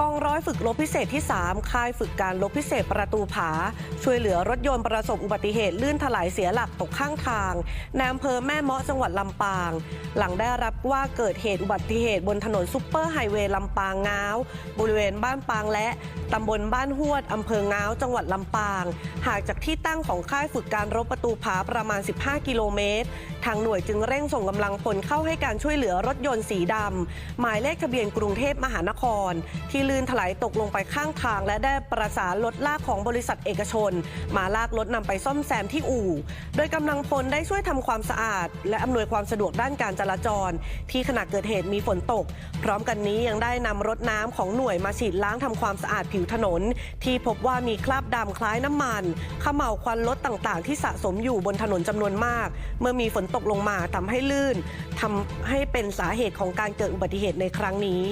กองร้อยฝึกรบพิเศษที่ 3 ค่ายฝึกการรบพิเศษประตูผา ช่วยเหลือรถยนต์ประสบอุบัติเหตุลื่นถลายเสียหลักตกข้างทางในอำเภอแม่เมาะจังหวัดลำปาง หลังได้รับว่าเกิดเหตุอุบัติเหตุบนถนนซุปเปอร์ไฮเวย์ลำปางง้าวบริเวณบ้านปางและตำบลบ้านหวดอำเภอง้าวจังหวัดลำปางห่างจากที่ตั้งของค่ายฝึกการรบประตูผาประมาณ 15 กิโลเมตร ทางหน่วยจึงเร่งส่งกำลังพลเข้าให้การช่วยเหลือรถยนต์สีดำหมายเลขทะเบียนกรุงเทพมหานครที่ลื่นถลายตกลงไปข้างทาง และได้ประสานรถลากของบริษัทเอกชน มาลากรถนำไปซ่อมแซมที่อู่ โดยกำลังพลได้ช่วยทำความสะอาด และอำนวยความสะดวกด้านการจราจร ที่ขณะเกิดเหตุมีฝนตก พร้อมกันนี้ยังได้นำรถน้ำของหน่วยมาฉีดล้างทำความสะอาดผิวถนน ที่พบว่ามีคราบดำคล้ายน้ำมันขม่าวควันรถต่างๆ ที่สะสมอยู่บนถนนจำนวนมาก เมื่อมีฝนตกลงมาทำให้ลื่นทำให้เป็นสาเหตุของการเกิดอุบัติเหตุในครั้งนี้